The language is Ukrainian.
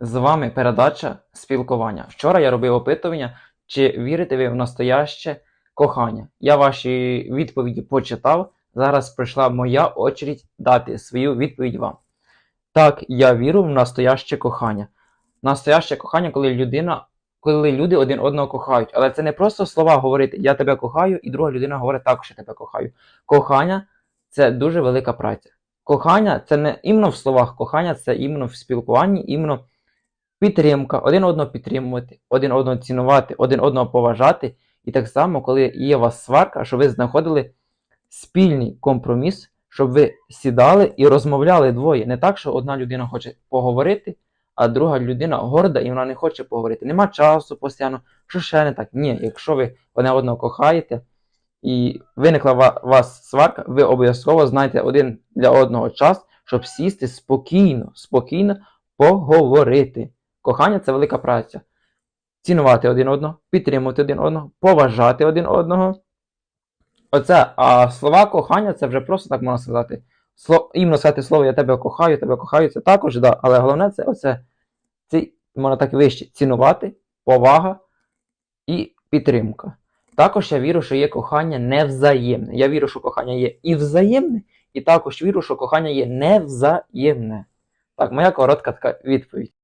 З вами передача спілкування. Вчора я робив опитування, чи вірите ви в настояще кохання. Я ваші відповіді почитав. Зараз прийшла моя очередь дати свою відповідь вам. Так, я вірю в настояще кохання. Настояще кохання, коли людина, коли люди один одного кохають. Але це не просто слова говорити Я тебе кохаю, і друга людина говорить також я тебе кохаю. Кохання це дуже велика праця. Кохання це не іменно в словах, кохання це іменно в спілкуванні, іменно підтримка, один одного підтримувати, один одного цінувати, один одного поважати. І так само, коли є у вас сварка, щоб ви знаходили спільний компроміс, щоб ви сідали і розмовляли двоє. Не так, що одна людина хоче поговорити, а друга людина горда і вона не хоче поговорити. Нема часу постійно, що ще не так. Ні, якщо ви одне одного кохаєте і виникла у вас сварка, ви обов'язково знайте один для одного час, щоб сісти спокійно, спокійно поговорити. Кохання це велика праця. Цінувати один одного, підтримувати один одного, поважати один одного. Оце, а слова кохання це вже просто так можна сказати. Сло, іменно сказати слово я тебе кохаю, тебе кохаю, це також, да, але головне це оце, це, можна так вище, цінувати, повага і підтримка. Також я вірю, що є кохання невзаємне. Я вірю, що кохання є і взаємне, і також вірю, що кохання є невзаємне. Так, моя коротка така відповідь.